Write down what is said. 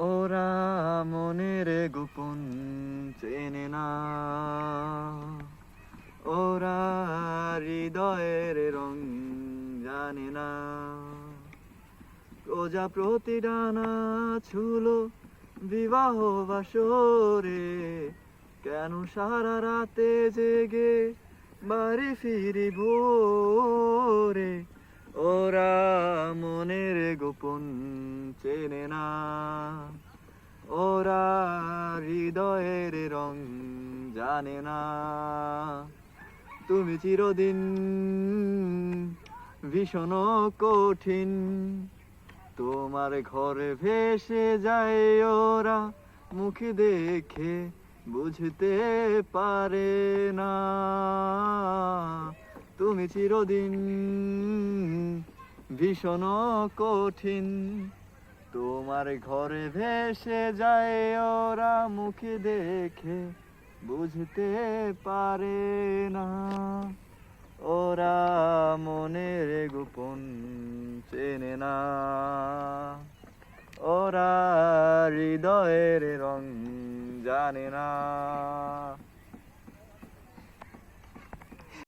ওরা মনের গোপন চেনে না। ওরা হৃদয়ের রং জানে না। প্রজাপতি ডানা ছুলো বিবাহ বাসরে, কেন সারা রাতে জেগে বাড়ি ফিরি ভোরে ওরা মনের গোপন চেনে না। ওরা হৃদয়ের রং জানে না। তুমি চিরদিন ভীষণ কঠিন। তোমার ঘরে ভেসে যায় ওরা মুখ দেখে বুঝতে পারে না। তুমি চিরদিন ভীষণ কঠিন। তোমার ঘরে ভেসে যায় ওরা মুখ দেখে, বুঝতে পারে না। ওরা মনের গোপন চেনে না। ওরা হৃদয়ের রং জানে না।